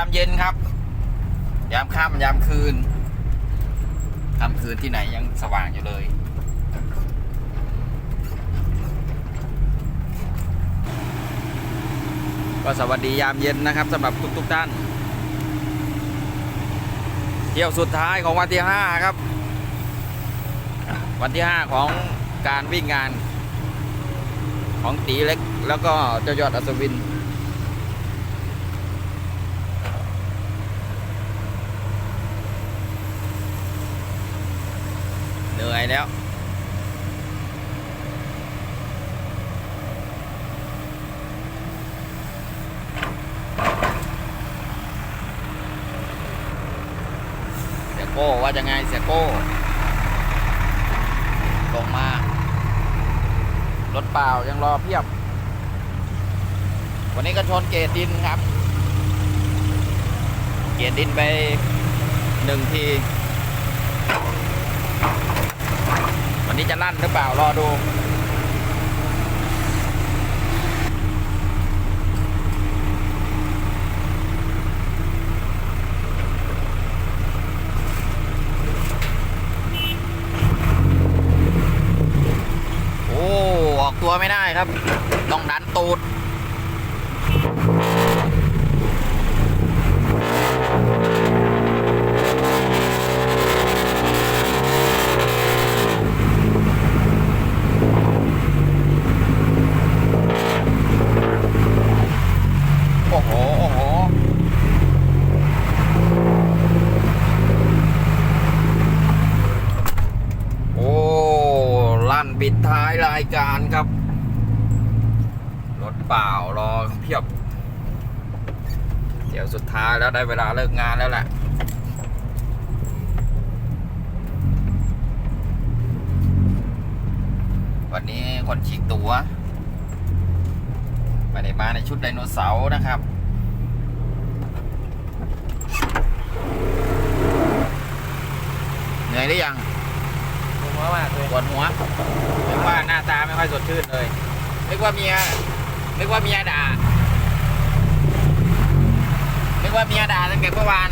ามเย็นครับ ยามค่ำยามคืนค่ำคืนที่ไหนยังสว่างอยู่เลย ก็สวัสดียามเย็นนะครับสำหรับทุกๆท่าน เที่ยวสุดท้ายของวันที่5ครับ วันที่5ของการวิ่งงานของตีเล็กแล้วก็เจ้ายอดอัศวิน เหนื่อย แล้ว เสียโก้ว่าจะไงเสียโก้ลงมา รถเปล่ายังรอเพียบ วันนี้ก็ชนเกตดินครับ เกตดินไปหนึ่งที วันนี้จะลั่นหรือเปล่ารอดูโอ้ออกตัวไม่ได้ครับ ต้องดันตูด โอ้โห โอ้โห โอ้ ลั่นปิดท้ายรายการครับ รถเปล่ารอเพียบ เดี๋ยวสุดท้ายแล้ว ได้เวลาเลิกงานแล้วแหละวันนี้คนฉีกตัวไม่ได้มาในชุดไดโนเสาร์นะครับ เหนื่อยหรือยังผมว่ามากเลยปวดหัวนึกว่าหน้าตาไม่ค่อยสดชื่นเลยนึกว่าเมียนึกว่าเมียด่านึ กว่าเมียด่าตั้งแต่เมื่อวาน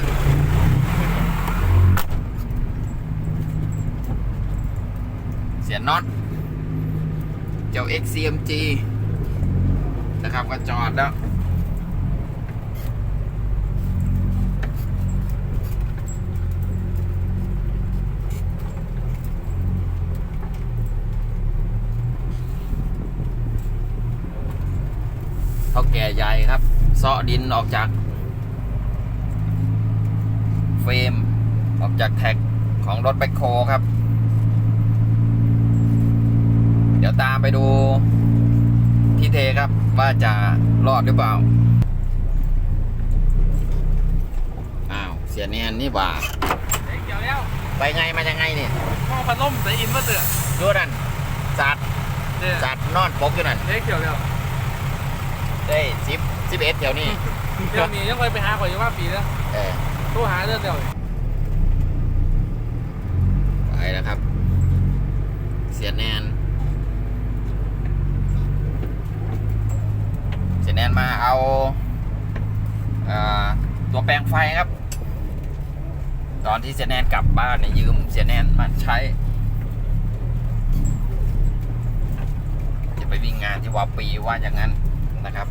เสียน็อตเจ้า XCMG นะครับก็จอดแล้วเท่าแก่ใหญ่ครับเซาะดินออกจาก ฟรมออกจากแท็กของรถแบ็คโคครับ เดี๋ยวตามไปดูที่เทครับว่าจะรอดหรือเปล่า อ้าว เสียเนียนนี่หว่าเด็กเกี่ยวแล้ว ไปไงมายังไงเนี่ยห้องพัดลมใส่อินมาเตือดูนั่นจัดเด็กจัดนอนปกอยู่นั่นเด็กเกี่ยวแล้วได้สิบสิบเอ็ดเดี๋ยวนี้เดี๋ยวนี้ยังไปไปหาข่อยอยู่ว่าปีแล้วเออโท รหาเรื่องเดียวไปแล้วครับ เสียแนน เสียแนนมาเอาเอ่อตัวแปลงไฟครับ ตอนที่เสียแนนกลับบ้านเนี่ยยืมเสียแนนมาใช้ จะไปวิ่งงานที่วาปีว่าอย่างนั้นนะครับ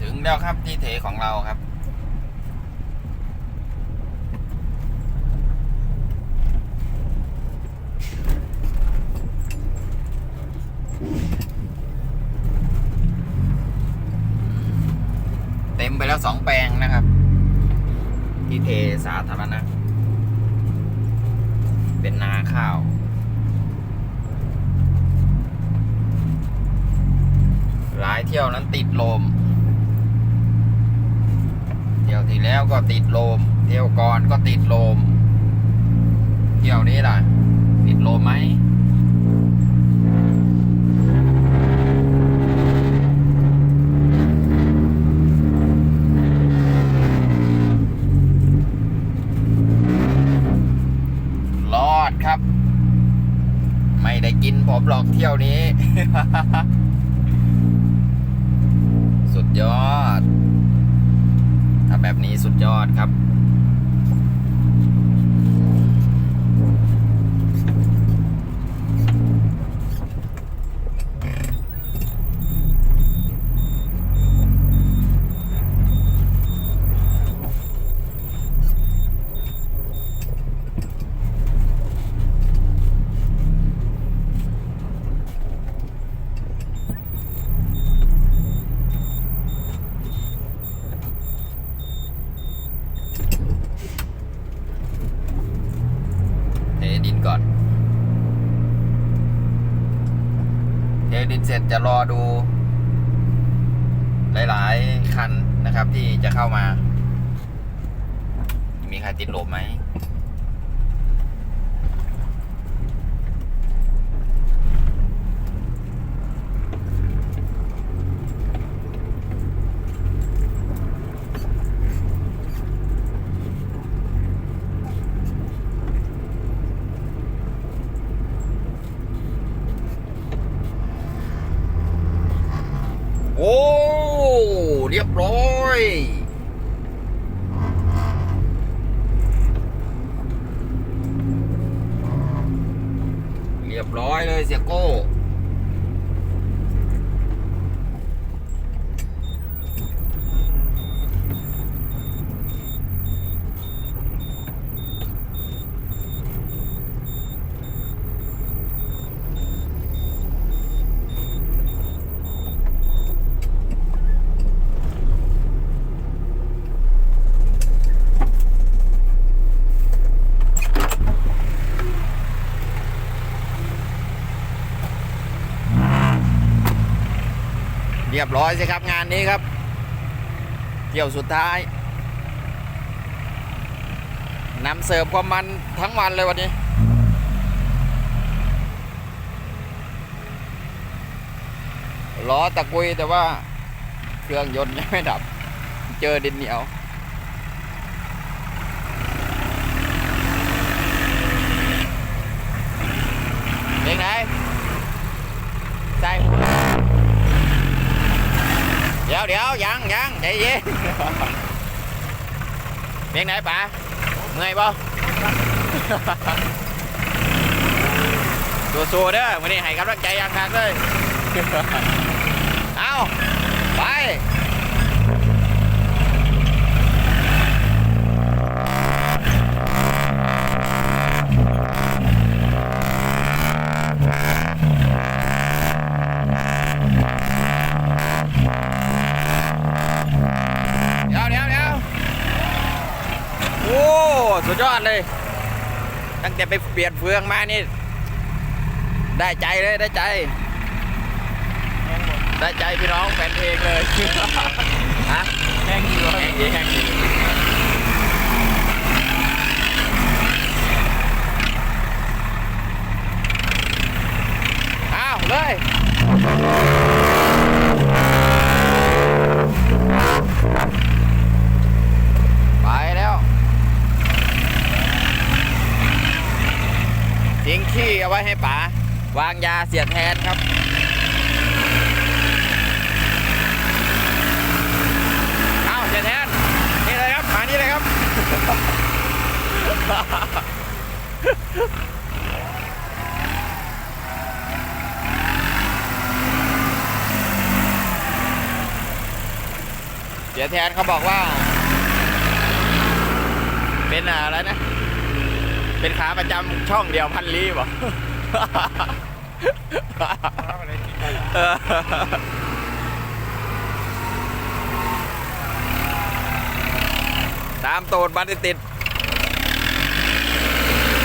ถึ งแล้วครับที่เทของเราครับ เต็มไปแล้วสองแปลงนะครับ ที่เทสาธารณะเป็นนาข้าวหลายเที่ยวนั้นติดลม เที่ยวที่แล้วก็ติดลม เที่ยวก่อนก็ติดลม เที่ยวนี้ล่ะ ติดลมไหม รอดครับ ไม่ได้กินผมหรอกเที่ยวนี้ แบบนี้สุดยอดครับ เทดินก่อน เทดินเสร็ จะรอดู หลาย ๆ คันนะครับที่จะเข้ามา มีใครติดลมไหม โอ้ เรียบร้อย เรียบร้อยเลยเสียโก้ เรียบร้อยสิครับงานนี้ครับ เที่ยวสุดท้ายนำเสิร์ฟความมันทั้งวันเลยวันนี้ ล้อตะกุยแต่ว่าเครื่องยนต์ยังไม่ดับ เจอดินเหนียว เป็นไงใส่ เดี๋ยวยังยังใจเย็นเป็นไหนป๋าเมื่อยป่สู้ๆเด้อวันนี้ให้กำลังใจอย่างหนักเลย เอาไป สุดยอดเลย ตั้งแต่ไปเปลี่ยนเฟืองมานี่ ได้ใจเลยได้ใจ ได้ใจพี่น้องแฟนเพลงเลยฮะแห้งดีวะแข่งดีแข่งดีอ้าวเลย ไปแล้ว ทิ้ งขี้เอาไว้ให้ป๋าวางยาเสียแทนครับ เอาเสียแทน นี่เลยครับ มานี่เลยครับ เสียแทนเขาบอกว่า เป็นอะไรนะ เป็นขาประจำช่องเดียวพันลีบ่เอตามโตดบันติด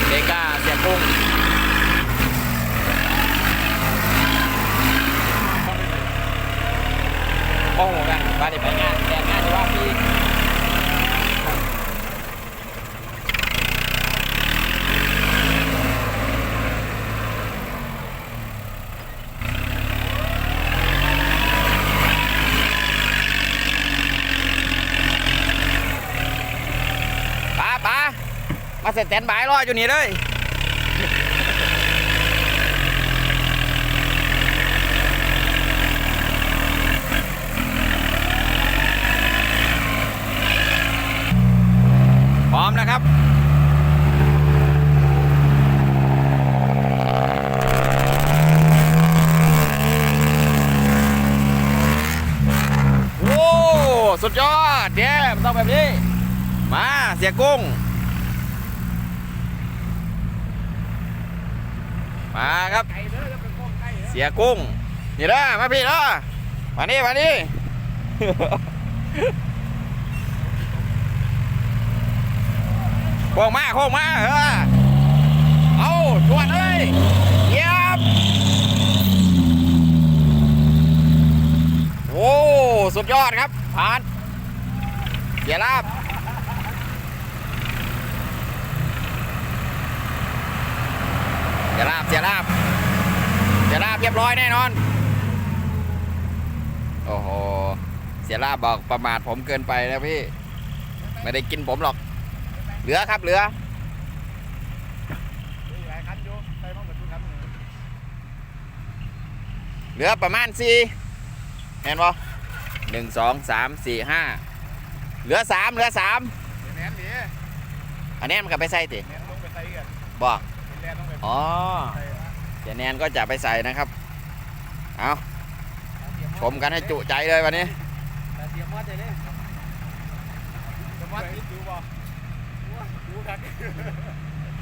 เดก้าเสียกุ้งโอ้โหกันบ้านนี้ไปงานแต่งานที่ว่าพี่ ป๋าป๋ามา เสร็จแตนบายรออยู่นี่เลยเครับโอ้สุดยอดเดี๋ยวต้องแบบนี้ มาเสียกุ้ง มาครับไก่เด้อจะเป็นพวกไก่เด้อเสียกุ้ง นี่เด้อมาพี่เด้อมานี่มานี่โค้งมาโค้งมาเออเอาชวนเลยเยียบโอ้ สุดยอดครับผ่านเสียลาบเสียลาบเสียลาบเสียลาบเรียบร้อยแน่นอน โอ้โห เสียลาบบอกประมาทผมเกินไปนะพี่ ไม่ได้กินผมหรอก เหลือครับเหลือเหลือประมาณสี่เห็นบ่หนึ่งสองสามสี่ห้าเหลือสามเหลือสามอันนี้มันก็ไปใส่ติบอก เป็นแหนมลงไปอ๋อใส่เสียแนนก็จะไปใส่นะครับ เอาชมกันให้จุใจเลยวันนี้ แต่เตรียมมอดใจเลยจะมอดนิดดูบ่ดูครับ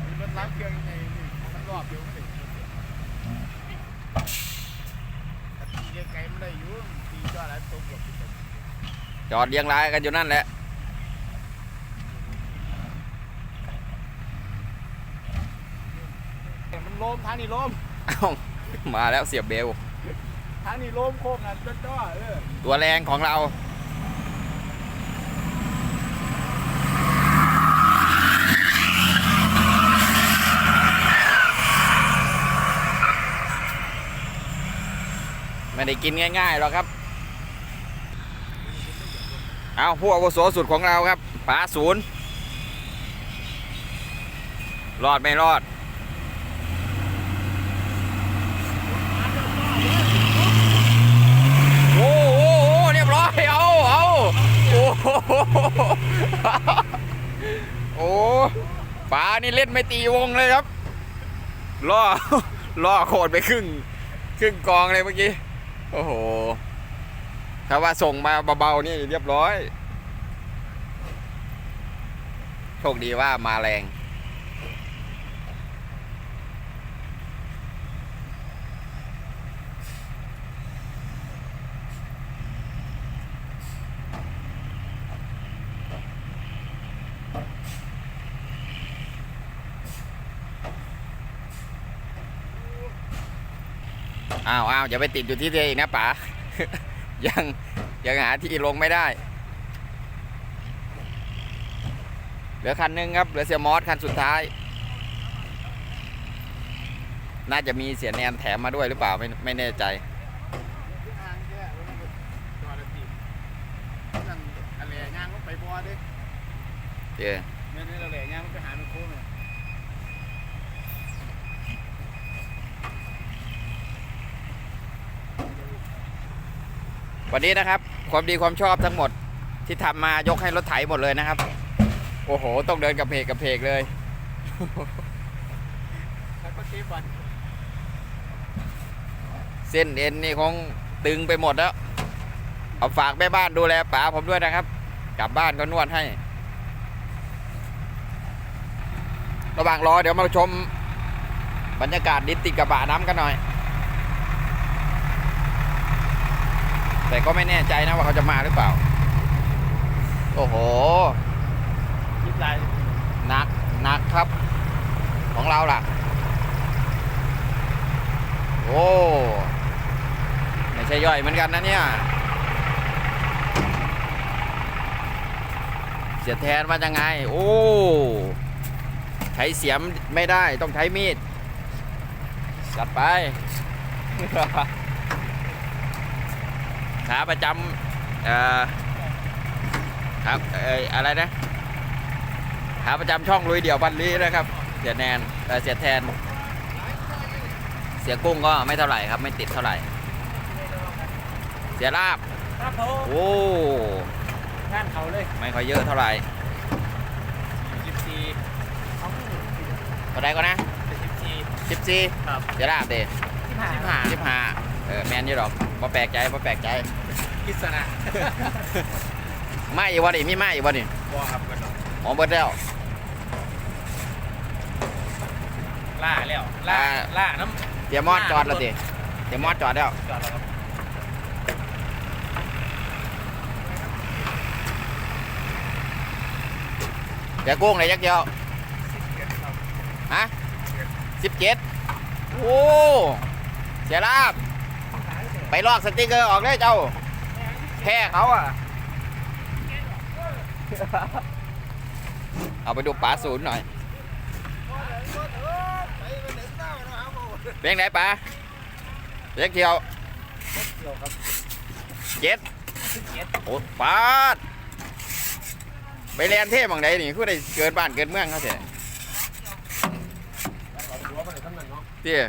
มีรถล้างเครื่องยังไงนี่มันรอบเดียวไม่ได้ตีไกลๆไม่ได้อยู่ตีจอดแล้วตรงกับติดจอดเรียงรายกันอยู่นั่นแหละ มันโลมทางนี้โลมเอ้ามาแล้วเสียบเบล ทางนี้โลมโค้งนั่นจ้อๆเออตัวแรงของเรา ไม่ได้กินง่ายๆหรอกครับ เอาผู้อาวุโสสุดของเราครับป๋าศูนย์ รอดไม่รอด โอ้โหเรียบร้อย เอาเอาโอ้โหโอ้ป๋า นี่เล่นไม่ตีวงเลยครับ ล่อ ล่อโคตรไปครึ่ง ครึ่งกองเลยเมื่อกี้ โอ้โห ถ้าว่าส่งมาเบาๆนี่เรียบร้อย โชคดีว่ามาแรง อ้าวอ้าวอย่าไปติดอยู่ที่เดียวอีกนะป๋า ยังยังหาที่ลงไม่ได้ เหลือคันหนึงครับ เหลือเสียมอสคันสุดท้าย น่าจะมีเสียแนนแถมมาด้วยหรือเปล่าไม่ไม่แน่ใจทางแค่จอดแล้วตีนั่นไรย่างลงไปบ่อดิเออเนี่ยนี่อะไรย่างลงไปหามันโค้งเนี่ย วันนี้นะครับ ความดีความชอบทั้งหมดที่ทำมายกให้รถไถหมดเลยนะครับ โอ้โห ต้องเดินกับเพกกับเพกเลยแล้วก็ตีบันเส้นเอ็นนี่คงตึงไปหมดแล้ว เอาฝากแม่บ้านดูแลป๋าผมด้วยนะครับ กลับบ้านก็นวดให้ ระหว่างรอเดี๋ยวมาชม บรรยากาศดินติดกระบะน้ำกันหน่อย แต่ก็ไม่แน่ใจนะว่าเขาจะมาหรือเปล่า โอ้โหยิบลายหนักหนักครับ ของเราล่ะ โอ้ไม่ใช่ย่อยเหมือนกันนะเนี่ยเสียแทนมายังไง โอ้ใช้เสียมไม่ได้ต้องใช้มีดจัดไป ขาประจำเอ่อครับเอ่ออะไรนะขาประจำช่องลุยเดี่ยวบันลีนะครับ เสียแนนเอ่อเสียแทน เสียกุ้งก็ไม่เท่าไหร่ครับ ไม่ติดเท่าไหร่ เสียลาบครับผมโอ้งานเขาเลย ไม่ค่อยเยอะเท่าไหร่สิบสี่สี่เท่าไหรก็นะเป็นสิบสี่สิบสี่ครับเดี๋ยวลาบเด้สิบห้าสิบห้าสิบห้า เออแมนอยู่หรอกบ่แปลกใจบ่แปลกใจ กิษณะไม่อยู่บ่ดิมีไม่อยู่บ่ดิบ่ครับกันเนาะหอมเบิดแล้ว ล่าแล้วล่าอ่าล่าน้เดี๋ยวมอดจอดแล้วดิเดี๋ยวมอดจอดแล้วำจอดแล้วครับเดี๋ยวกุ้งเลยยักเดียวฮะสิบเจ็ดโอ้เสียลาบ ไปลอกสติกเกอร์ออกเลยเจ้า แพ้เขาอะ เอาไปดูป๋าศูนย์หน่อยเป็นไงป๋าเล็กเที่ยวเดี๋ยวเจ็ดโอ้ปาไปเรียนเทพบางใดนี่คือได้เกิดบ้านเกิดเมืองเขาเสียเอะเตี้ย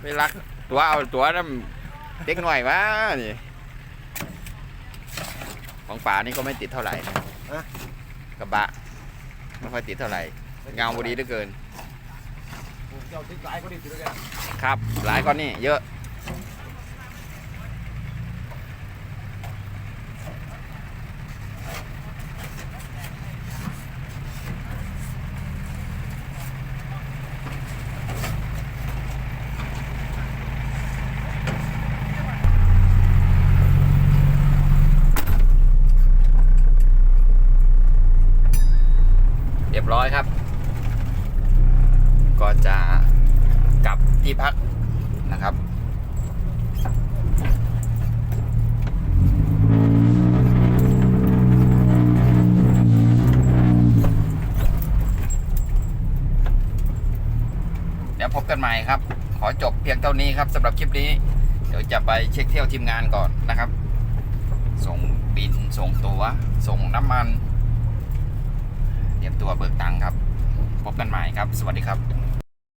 ไปรักตัวเอาตัวน้ำ เด็กหน่อยวะนี่ของป่านี่ก็ไม่ติดเท่าไหร่กระบะไม่ค่อยติดเท่าไหร่เงาบดีเหลือเกิน เจ้าติ๊กไลน์ก็ดีสุดเลยครับ หลายก้อนนี่เยอะ อยครับ ก็จะกลับที่พักนะครับเดี๋ยวพบกันใหม่ครับ ขอจบเพียงเท่านี้ครับสำหรับคลิปนี้ เดี๋ยวจะไปเช็คเที่ยวทีมงานก่อนนะครับ ส่งบินส่งตัว๋วส่งน้ำมัน เตรียมตัวเบิกตังค์ครับ พบกันใหม่ครับ สวัสดีครับ